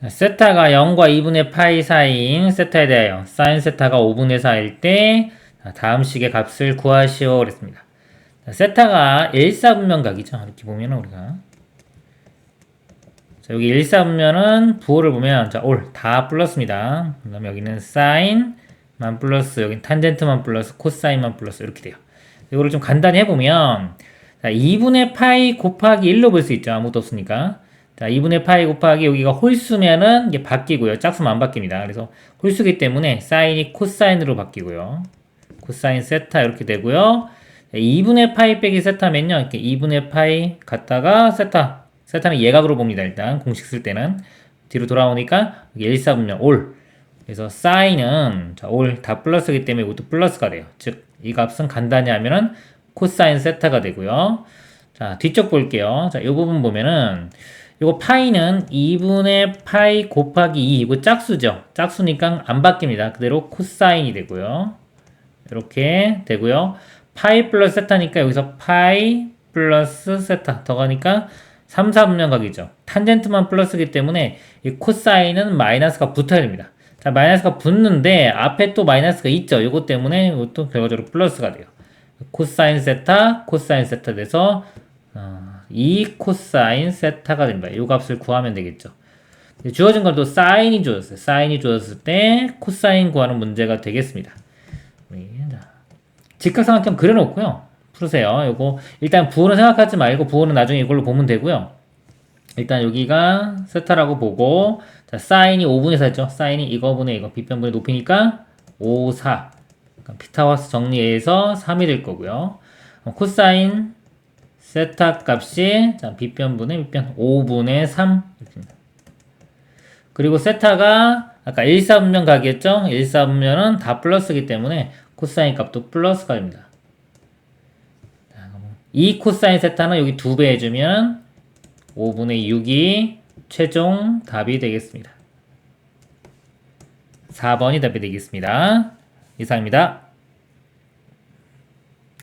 자, 세타가 0과 2분의 파이 사이인 세타에 대하여 사인 세타가 5분의 4일 때 자, 다음 식의 값을 구하시오 그랬습니다. 자, 세타가 1사분면각이죠. 이렇게 보면 우리가 자, 여기 1사분면은 부호를 보면 자, 올 다 플러스입니다. 그 다음에 여기는 사인만 플러스 여기 탄젠트만 플러스 코사인만 플러스 이렇게 돼요. 이거를 좀 간단히 해보면 자, 2분의 파이 곱하기 1로 볼 수 있죠. 아무것도 없으니까. 자, 2분의 파이 곱하기 여기가 홀수면은 이게 바뀌고요. 짝수만 안 바뀝니다. 그래서 홀수기 때문에 사인이 코사인으로 바뀌고요. 코사인 세타 이렇게 되고요. 자, 2분의 파이 빼기 세타면요. 이렇게 2분의 파이 갖다가 세타. 세타는 예각으로 봅니다. 일단 공식 쓸 때는 뒤로 돌아오니까 여기 1, 4분면 올. 그래서 사인은 자, 올다 플러스기 때문에 이것도 플러스가 돼요. 즉 이 값은 간단히 하면은 코사인 세타가 되고요. 자, 뒤쪽 볼게요. 자, 이 부분 보면은 이거 파이는 2분의 파이 곱하기 2 이거 짝수죠. 짝수니까 안 바뀝니다. 그대로 코사인이 되고요. 이렇게 되고요. 파이 플러스 세타니까 여기서 파이 플러스 세타 더 가니까 3, 4분면 각이죠. 탄젠트만 플러스기 때문에 이 코사인은 마이너스가 붙어야 됩니다. 자, 마이너스가 붙는데 앞에 또 마이너스가 있죠. 이것 때문에 이것도 결과적으로 플러스가 돼요. 코사인 세타, 코사인 세타 돼서 어, 2 코사인 세타가 됩니다. 이 값을 구하면 되겠죠. 주어진 것도 사인이 주어졌어요. 사인이 주어졌을 때 코사인 구하는 문제가 되겠습니다. 자, 직각삼각형 그려놓고요. 푸세요. 요거 일단 부호는 생각하지 말고 부호는 나중에 이걸로 보면 되고요. 일단 여기가 세타라고 보고 자 사인이 5분의 4죠. 사인이 이거분의 이거 빗변분의 높이니까 5, 4 그러니까 피타고라스 정리해서 3이 될 거고요. 어, 코사인 세타 값이 자 빗변분의 밑변 5분의 3 이렇습니다. 그리고 세타가 아까 1, 4분면 각이었죠? 1, 4분면은 다 플러스기 때문에 코사인 값도 플러스가 됩니다. 이 코사인 세타는 여기 두 배 해주면 5분의 6이 최종 답이 되겠습니다. 4번이 답이 되겠습니다. 이상입니다.